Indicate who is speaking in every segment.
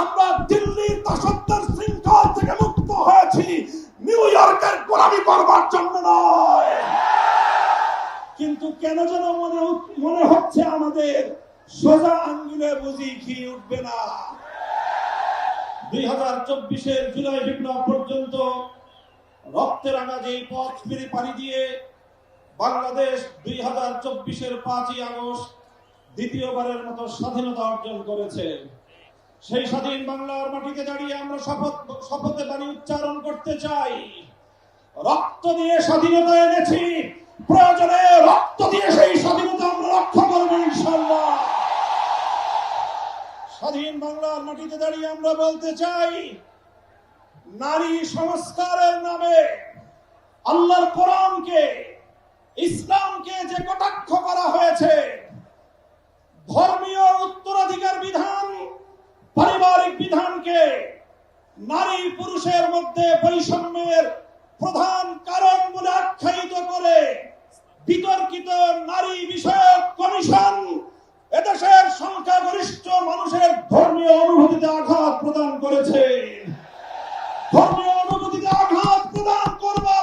Speaker 1: আমরা দিল্লির দাসত্বের শৃঙ্খল থেকে মুক্ত হয়েছি। নিউ ইয়র্কের গোলামি করবার জন্য নয়। কিন্তু কেন যেন মনে মনে হচ্ছে আমাদের সোজা আঙ্গুলে বুঝি ঘি উঠবে না। দুই হাজার চব্বিশের জুলাই বিপ্লব পর্যন্ত রক্তের রাঙা যে পথ ফিরে পাড়ি দিয়ে বাংলাদেশ দুই হাজার চব্বিশের পাঁচই আগস্ট দ্বিতীয়বারের মতো স্বাধীনতা অর্জন করেছে। সেই স্বাধীন বাংলার মাটিতে দাঁড়িয়ে আমরা শপথ, শপথে বাণী উচ্চারণ করতে চাই। রক্ত দিয়ে স্বাধীনতা এনেছি। প্রয়োজনে রক্ত দিয়ে সেই স্বাধীনতা আমরা রক্ষা করব ইনশাল্লাহ স্বাধীন বাংলার মাটিতে দাঁড়িয়ে আমরা বলতে চাই, নারী সংস্কারের নামে আল্লাহর কোরআনকে, ইসলামকে যে কটাক্ষ করা হয়েছে, ধর্মীয় উত্তরাধিকার বিধান পারিবারিক বিধানকে নারী পুরুষের মধ্যে বৈষম্যের প্রধান কারণ বলে আখ্যায়িত করে বিতর্কিত নারী বিষয়ক কমিশন এদেশের সংখ্যাগরিষ্ঠ মানুষের ধর্মীয় অনুভূতিতে আঘাত প্রদান করেছে। ধর্মীয় অনুভূতিতে আঘাত প্রদান করবার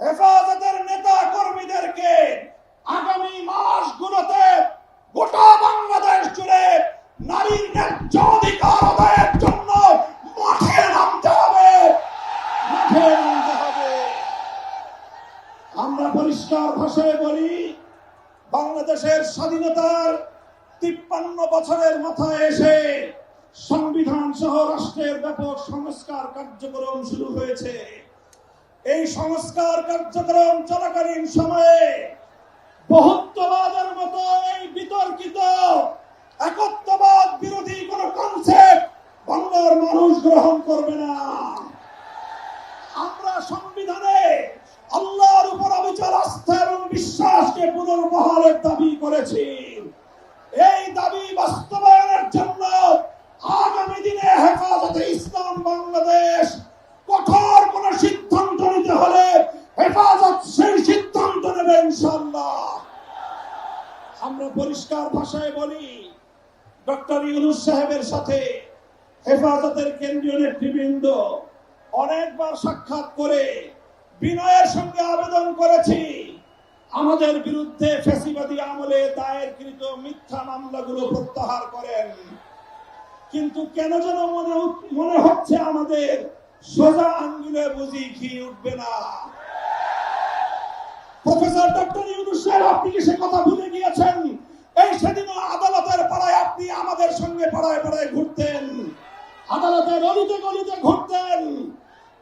Speaker 1: হেফাজতের নেতা কর্মীদেরকে আগামী মাসগুলোতে গোটা বাংলাদেশ জুড়ে নারীর ন্যায্য অধিকার আদায়ের জন্য মাঠে নামতে হবে। মাঠে নামতে হবে। আমরা পরিষ্কার ভাষায় বলি, বাংলাদেশের স্বাধীনতার তিপ্পান্ন বছরের মাথায় এসে সংবিধান সহ রাষ্ট্রের ব্যাপক সংস্কার কার্যক্রম শুরু হয়েছে। এই সংস্কার কার্যক্রম চলাকালীন সময়ে বহুত্ববাদের মতো এই বিতর্কিত, একত্ববাদ বিরোধী কোন কনসেপ্ট বাংলার মানুষ গ্রহণ করবে না। আমরা সংবিধানে আল্লাহর উপর অবিচল আস্থা এবং বিশ্বাসকে পুনর্বহালের দাবি করেছি। এই দাবি বাস্তবায়নের জন্য আগামী দিনে হেফাজতে ইসলাম বাংলাদেশ কঠোর কোন সিদ্ধান্ত নিতে হলে হেফাজত সেই সিদ্ধান্ত নেবে ইনশাল্লাহ আমরা পরিষ্কার ভাষায় বলি, ডক্টর ইউনুস সাহেবের সাথে হেফাজতের কেন্দ্রীয় নেতৃবৃন্দ অনেকবার সাক্ষাৎ করে বিনয়ের সঙ্গে আবেদন করেছি, আমাদের বিরুদ্ধে ফেসিবাদী আমলে দায়েরকৃত মিথ্যা মামলাগুলো প্রত্যাহার করেন। কিন্তু কেন যেন মনে মনে হচ্ছে আমাদের সোজা আঙ্গুলে বুঝি ঘি উঠবে না। প্রফেসর ডক্টর ইউনুস সাহেব, আপনি কি সে কথা ভুলে গিয়েছেন? এই সেদিনও আদালতের পাড়ায় আপনি আমাদের সঙ্গে পাড়ায় পাড়ায় ঘুরতেন। আদালতের অলিতে গলিতে ঘুরতেন।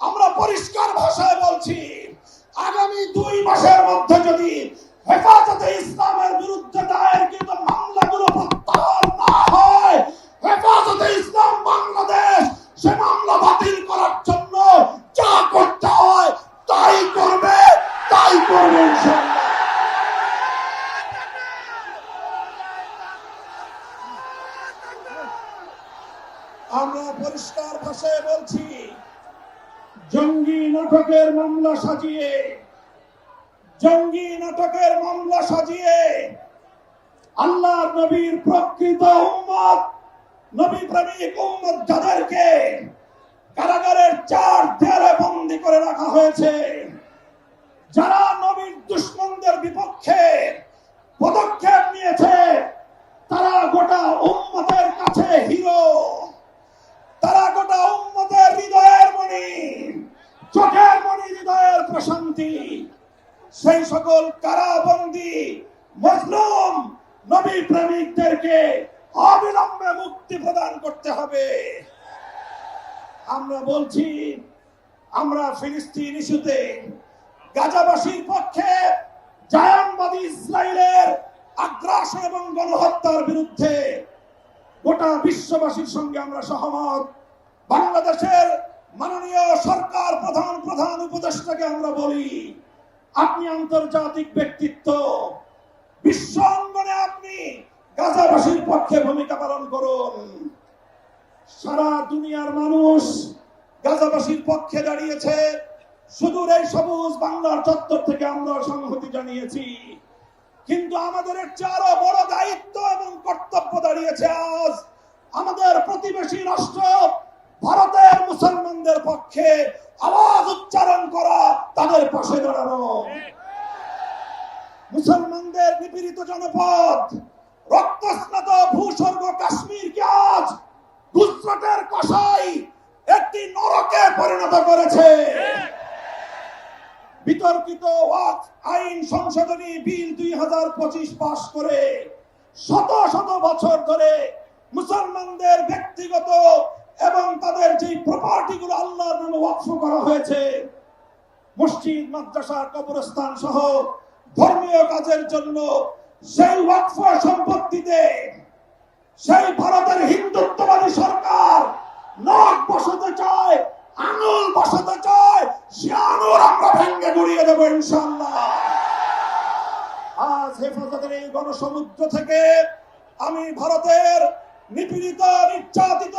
Speaker 1: আমরা পরিষ্কার ভাষায় বলছি, আগামী দুই মাসের মধ্যে যদি হেফাজতে ইসলামের পরিষ্কার ভাষায় বলছি, জঙ্গি নাটকের মামলা সাজিয়ে, জঙ্গি নাটকের মামলা সাজিয়ে আল্লাহ নবীর প্রকৃত উম্মত, নবী প্রেমিক উম্মত যাদেরকে কারাগারের চার দেয়ালে বন্দি করে রাখা হয়েছে, যারা নবীর দুশ্মনদের বিপক্ষে পদক্ষেপ নিয়েছে প্রেমিকদেরকে অবিলম্বে মুক্তি প্রদান করতে হবে। আমরা বলছি, আমরা ফিলিস্তিন ইস্যুতে গাজাবাসীর পক্ষে জায়ানবাদী ইসরায়েলের আগ্রাসন এবং গণহত্যার বিরুদ্ধে গোটা বিশ্ববাসীর সঙ্গে আমরা সহমত। বাংলাদেশের মাননীয় সরকার প্রধান প্রধান উপদেষ্টাকে আমরা বলি, আপনি আন্তর্জাতিক ব্যক্তিত্ব। বিশ্ব অঙ্গনে আপনি গাজাবাসীর পক্ষে ভূমিকা পালন করুন। সারা দুনিয়ার মানুষ গাজাবাসীর পক্ষে দাঁড়িয়েছে। সুদূর এই সবুজ বাংলার চত্বর থেকে আমরা সংহতি জানিয়েছি। কিন্তু আমাদের আরও বড় দায়িত্ব এবং কর্তব্য দাঁড়িয়েছে আজ আমাদের প্রতিবেশী রাষ্ট্র, ভারতের মুসলমানদের পক্ষে আওয়াজ উচ্চারণ করা তাদের পাশে দাঁড়ানো। মুসলমানদের নিপীড়িত জনপদ রক্তস্নাত ভূস্বর্গ কাশ্মীরকে আজ গুজরাটের কসাই একটি নরকে পরিণত করেছে। বিতর্কিত ওয়াক আইন সংশোধনী বিল দুই হাজার পঁচিশ পাশ করে শত শত বছর ধরে মুসলমানদের ব্যক্তিগত এবং তাদের যে প্রপার্টি গুলো আল্লাহর নামে ওয়াকফ করা হয়েছে, মসজিদ, মাদ্রাসা, কবরস্থান সহ ধর্মীয় কাজের জন্য সেই ওয়াকফ সম্পত্তিতে সেই ভারতের হিন্দুত্ববাদী সরকার নখ বসাতে চায়, আঙুল বসাতে চায়, সে আঙুল আমরা ভেঙ্গে গুড়িয়ে দেবো ইনশাল্লাহ আজ হেফাজতের এই গণসমুদ্র থেকে আমি ভারতের নিপীড়িত, নির্যাতিত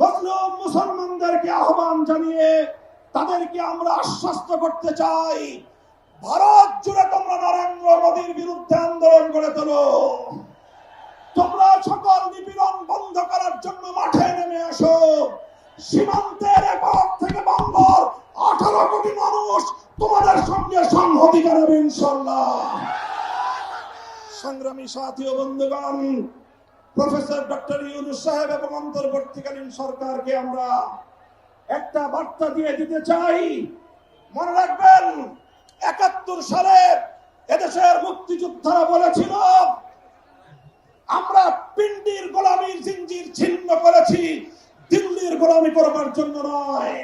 Speaker 1: মজলুম মুসলমানদেরকে আহ্বান জানিয়ে তাদেরকে আমরা আশ্বস্ত করতে চাই। ভারত জুড়ে তোমরা নরেন্দ্র মোদীর বিরুদ্ধে আন্দোলন করে তোলো। তোমরা সকল নিপীড়ন বন্ধ করার জন্য মাঠে নেমে আসো। সীমান্তের এপার থেকে বাংলার আঠারো কোটি মানুষ তোমাদের সঙ্গে সংহতি জানাবে ইনশাল্লাহ সংগ্রামী সাথী ও বন্ধুগণ, প্রফেসর ডক্টর ইউনুস সাহেব এবং অন্তর্বর্তীকালীন সরকারকে আমরা একটা বার্তা দিয়ে দিতে চাই। মনে রাখবেন একাত্তর সালে এদেশের মুক্তিযোদ্ধারা বলেছিল, আমরা পিন্ডির গোলামীর জিঞ্জির ছিন্ন করেছি, দিল্লির গোলামি করবার জন্য নয়।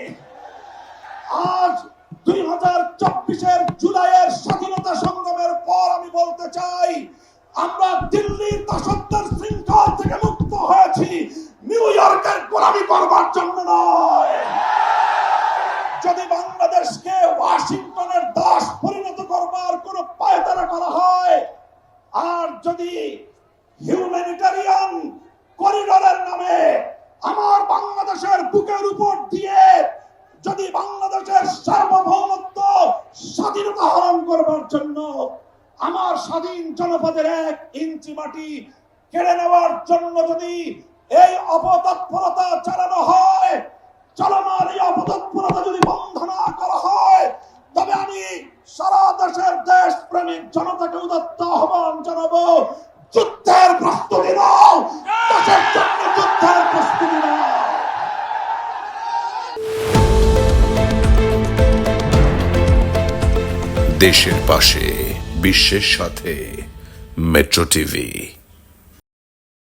Speaker 1: আজ দুই হাজার চব্বিশের জুলাইয়ের স্বাধীনতা সংগ্রামের পর আমি বলতে চাই, আমরা দিল্লির দাসত্বের শৃঙ্খল থেকে মুক্ত হয়েছি নিউ ইয়র্কের গোলামি করবার জন্য নয় যদি বাংলাদেশকে ওয়াশিংটনের দাস পরিণত করবার কোন পায়তারা করা হয় আর যদি হিউম্যানিটারিয়ান করিডোরের নামে আমার বাংলাদেশের বুকের উপর দিয়ে যদি বাংলাদেশের সার্বভৌমত্ব স্বাধীনতা হরণ করবার জন্য আমার স্বাধীন জনপদের এক ইঞ্চি মাটি কেড়ে নেওয়ার জন্য যদি এই অপতৎপরতা চালানো হয় চলমান এই অপতৎপরতা যদি বন্ধ না করা হয় তবে আমি সারা দেশের দেশ প্রেমিক জনতাকে উদত্ত আহ্বান জানাব, যুদ্ধের প্রস্তুতি নাও, দেশের জন্য যুদ্ধের প্রস্তুতি নাও।
Speaker 2: দেশের পাশে, বিশ্বের সাথে, মেট্রো টিভি।